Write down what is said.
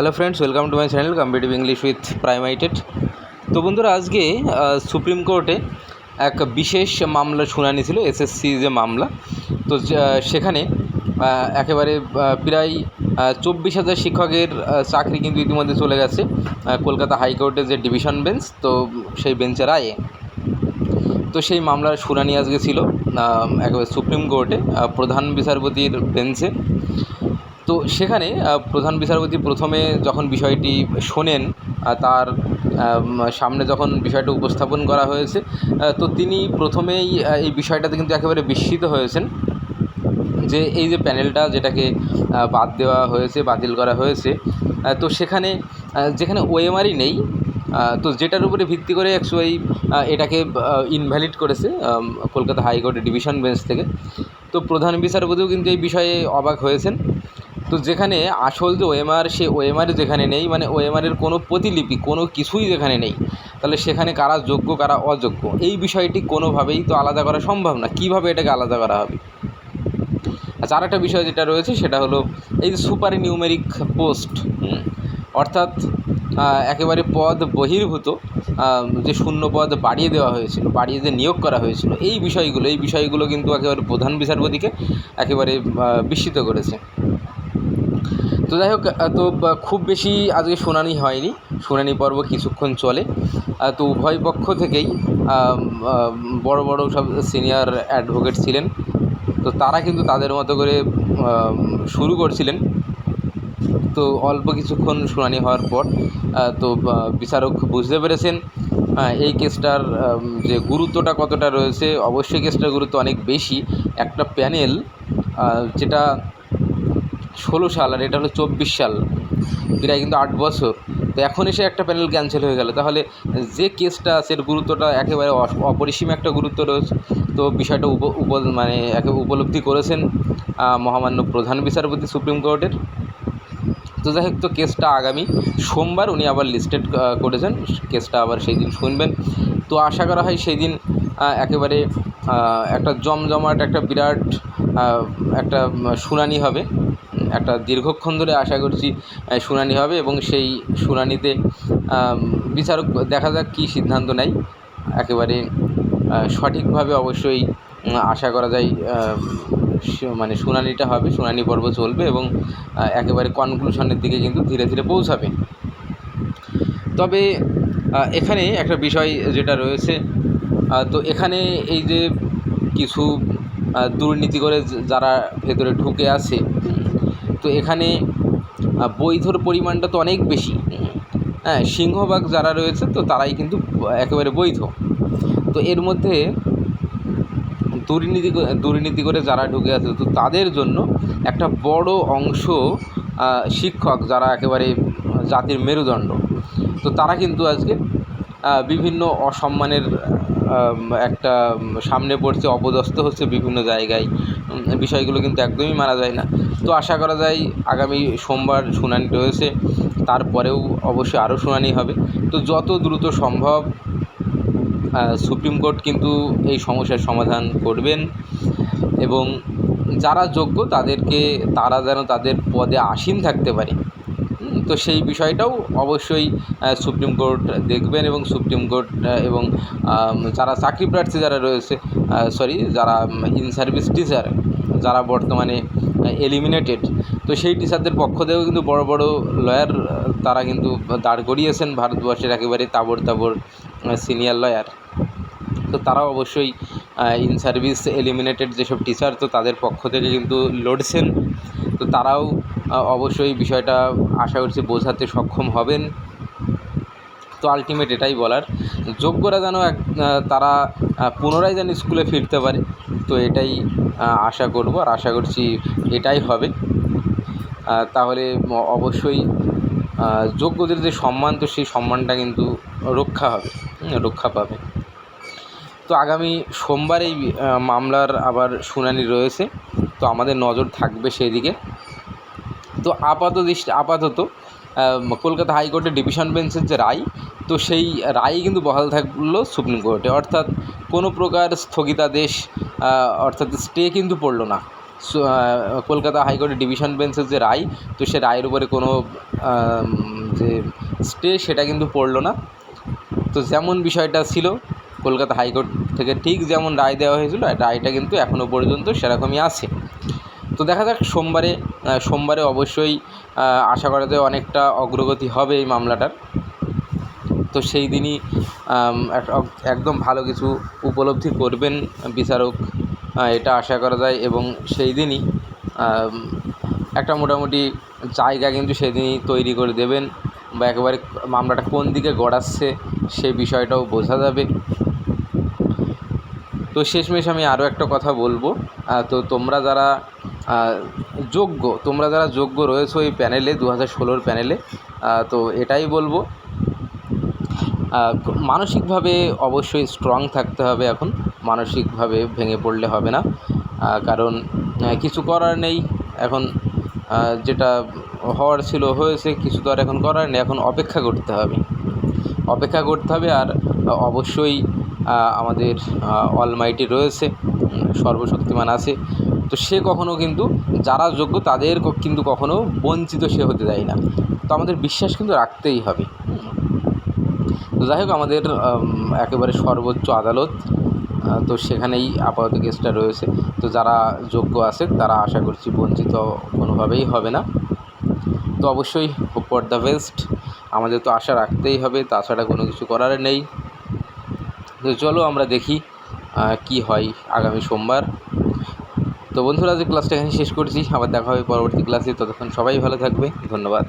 Hello friends welcome to my channel competitive English with প্রাইমাইটেড তো বন্ধুরা, আজকে সুপ্রিম কোর্টে এক বিশেষ মামলা শুনানি ছিল এসএসসি যে মামলা। তো সেখানে একেবারে প্রায় চব্বিশ হাজার শিক্ষকের চাকরি কিন্তু ইতিমধ্যে চলে গেছে কলকাতা হাইকোর্টের যে ডিভিশন বেঞ্চ, তো সেই বেঞ্চের রায়ে তো সেই মামলার শুনানি আজকে ছিল একেবারে সুপ্রিম কোর্টে প্রধান বিচারপতির বেঞ্চে। তো সেখানে প্রধান বিচারপতি প্রথমে যখন বিষয়টি শোনেন তার সামনে যখন বিষয়টা উপস্থাপন করা হয়েছে তো তিনি প্রথমেই এই বিষয়টাতে কিন্তু একেবারে বিস্মিত হয়েছেন যে এই যে প্যানেলটা যেটাকে বাদ দেওয়া হয়েছে, বাতিল করা হয়েছে তো সেখানে যেখানে ওএমআরই নেই তো যেটার উপরে ভিত্তি করে অ্যাকচুয়ালি এটাকে ইনভ্যালিড করেছে কলকাতা হাইকোর্টের ডিভিশন বেঞ্চ থেকে। তো প্রধান বিচারপতিও কিন্তু এই বিষয়ে অবাক হয়েছেন। তো যেখানে আসল যে ওএমআর সে ওএমআর যেখানে নেই মানে ওএমআরের কোনো প্রতিলিপি, কোনো কিছুই যেখানে নেই, তাহলে সেখানে কারা যোগ্য, কারা অযোগ্য, এই বিষয়টি কোনোভাবেই তো আলাদা করা সম্ভব না। কীভাবে এটাকে আলাদা করা হবে? আচ্ছা আর একটা বিষয় যেটা রয়েছে, সেটা হলো এই যে সুপার নিউমেরিক পোস্ট অর্থাৎ একেবারে পদ বহির্ভূত যে শূন্য পদ বাড়িয়ে দেওয়া হয়েছিল, বাড়িয়ে যে নিয়োগ করা হয়েছিল, এই বিষয়গুলো এই বিষয়গুলো কিন্তু একেবারে প্রধান বিচারপতিকে একেবারে বিস্মিত করেছে। তো যাই হোক তো খুব বেশি আজকে শুনানি হয়নি। শুনানি পর্ব কিছুক্ষণ চলে। তো উভয় পক্ষ থেকেই বড় বড় সব সিনিয়র অ্যাডভোকেট ছিলেন। তো তারা কিন্তু তাদের মতো করে শুরু করছিলেন। তো অল্প কিছুক্ষণ শুনানি হওয়ার পর তো বিচারক বুঝতে পেরেছেন এই কেসটার যে গুরুত্বটা কতটা রয়েছে, অবশ্যই কেসটার গুরুত্ব অনেক বেশি। একটা প্যানেল যেটা ষোলো সাল আর এটা হলো চব্বিশ সাল, প্রায় কিন্তু আট বছর। তো এখন এসে একটা প্যানেল ক্যান্সেল হয়ে গেল। তাহলে যে কেসটা এর গুরুত্বটা একেবারে অপরিসীম একটা গুরুত্ব রয়েছে। তো বিষয়টা উপ মানে একে, উপলব্ধি করেছেন মহামান্য প্রধান বিচারপতি সুপ্রিম কোর্টের। তো যাই হোক, তো কেসটা আগামী সোমবার উনি আবার লিস্টেড করেছেন। কেসটা আবার সেই দিন শুনবেন। তো আশা করা হয় সেই দিন একেবারে একটা জমজমাট, একটা বিরাট একটা শুনানি হবে। একটা দীর্ঘক্ষণ ধরে আশা করছি শুনানি হবে এবং সেই শুনানিতে বিচারক দেখা যাক কী সিদ্ধান্ত নেয়। একেবারে সঠিকভাবে অবশ্যই আশা করা যায় মানে শুনানিটা হবে, শুনানি পর্ব চলবে এবং একেবারে কনক্লুশনের দিকে কিন্তু ধীরে ধীরে পৌঁছাবে। তবে এখানে একটা বিষয় যেটা রয়েছে তো এখানে এই যে কিছু দুর্নীতি করে যারা ভেতরে ঢুকে আছে তো এখানে বৈধর পরিমাণটা তো অনেক বেশি। হ্যাঁ সিংহভাগ যারা রয়েছে তো তারাই কিন্তু একেবারে বৈধ। তো এর মধ্যে দুর্নীতি দুর্নীতি করে যারা ঢুকে আছে তো তাদের জন্য একটা বড় অংশ শিক্ষক যারা একেবারে জাতির মেরুদণ্ড। তো তারা কিন্তু আজকে বিভিন্ন অসম্মানের একটা সামনে পড়ছে, অপদস্থ হচ্ছে বিভিন্ন জায়গায়। বিষয়গুলো কিন্তু একদমই মানা যায় না। তো আশা করা যায় আগামী সোমবার শুনানি রয়েছে। তারপরেও অবশ্যই আরও শুনানি হবে। তো যত দ্রুত সম্ভব সুপ্রিম কোর্ট কিন্তু এই সমস্যার সমাধান করবেন এবং যারা যোগ্য তাদেরকে, তারা যেন তাদের পদে আসীন থাকতে পারে। তো সেই বিষয়টাও অবশ্যই সুপ্রিম কোর্ট দেখবেন এবং সুপ্রিম কোর্ট এবং যারা চাকরি প্রার্থী যারা রয়েছে সরি যারা ইন সার্ভিস টিচার যারা বর্তমানে এলিমিনেটেড তো সেই টিচারদের পক্ষ থেকেও কিন্তু বড় বড় লয়ার তারা কিন্তু দাঁড় করিয়েছেন ভারতবর্ষের একেবারে তাবড় তাবড় সিনিয়র লয়ার তো তারাও অবশ্যই ইন সার্ভিস এলিমিনেটেড যেসব টিচার তো তাদের পক্ষ থেকে কিন্তু লড়ছেন। তো তারাও অবশ্যই বিষয়টা আশা করছি বোঝাতে সক্ষম হবেন। তো আলটিমেট এটাই বলার। যোগ্যরা যেন এক তারা পুনরায় যেন স্কুলে ফিরতে পারে, তো এটাই আশা করব আর আশা করছি এটাই হবে। তাহলে অবশ্যই যোগ্যদের যে সম্মান, তো সেই সম্মানটা কিন্তু রক্ষা হবে রক্ষা পাবে। তো আগামী সোমবার এই মামলার আবার শুনানি রয়েছে, তো আমাদের নজর থাকবে সেই দিকে তো আপাত দৃষ্টি, আপাতত কলকাতা হাইকোর্টের ডিভিশন বেঞ্চের যে রায়, তো সেই রায় কিন্তু বহাল থাকল সুপ্রিম কোর্টে। অর্থাৎ কোনো প্রকার স্থগিতাদেশ অর্থাৎ স্টে কিন্তু পড়ল না। কলকাতা হাইকোর্টের ডিভিশন বেঞ্চের যে রায়, তো সে রায়ের উপরে কোনো যে স্টে সেটা কিন্তু পড়ল না। তো যেমন বিষয়টা ছিল, কলকাতা হাইকোর্ট থেকে ঠিক যেমন রায় দেওয়া হয়েছিল, রায়টা কিন্তু এখনও পর্যন্ত সেরকমই আছে। তো দেখা যাক সোমবারে সোমবারে অবশ্যই আশা করা যায় অনেকটা অগ্রগতি হবে এই মামলাটার। তো সেই দিনই এক- একদম ভালো কিছু উপলব্ধি করবেন বিচারক এটা আশা করা যায়। এবং সেই দিনই একটা মোটামুটি জায়গা কিন্তু সেদিনই তৈরি করে দেবেন বা একেবারে মামলাটা কোন দিকে গড়াচ্ছে সেই বিষয়টাও বোঝা যাবে। তো শেষমেশ আমি আরও একটা কথা বলব। তো তোমরা যারা যোগ্য, তোমরা যারা যোগ্য রয়েছো এই প্যানেলে দু হাজার ষোলোর প্যানেলে তো এটাই বলব। মানসিকভাবে অবশ্যই স্ট্রং থাকতে হবে এখন, মানসিকভাবে ভেঙে পড়লে হবে না। কারণ কিছু করার নেই, এখন যেটা হওয়ার ছিল হয়েছে, কিছু তো আর এখন করার নেই, এখন অপেক্ষা করতে হবে। অপেক্ষা করতে হবে আর অবশ্যই আমাদের অলমাইটি রয়েছে সর্বশক্তিমান আছে। তো সে কখনও কিন্তু যারা যোগ্য তাদের কিন্তু কখনও বঞ্চিত সে হতে দেয় না। তো আমাদের বিশ্বাস কিন্তু রাখতেই হবে। তো যাই হোক, আমাদের একেবারে সর্বোচ্চ আদালত তো সেখানেই আপাতত কেসটা রয়েছে। তো যারা যোগ্য আছে, তারা আশা করছি বঞ্চিত কোনোভাবেই হবে না। তো অবশ্যই ফর দ্য বেস্ট আমাদের তো আশা রাখতেই হবে, তাছাড়া কোনো কিছু করার নেই। তো চলো আমরা দেখি কি হয় আগামী সোমবার। তো বন্ধুরা আজকে ক্লাসটা এখানে শেষ করছি। আবার দেখা হবে পরবর্তী ক্লাসে ততক্ষণ সবাই ভালো থাকবে। ধন্যবাদ।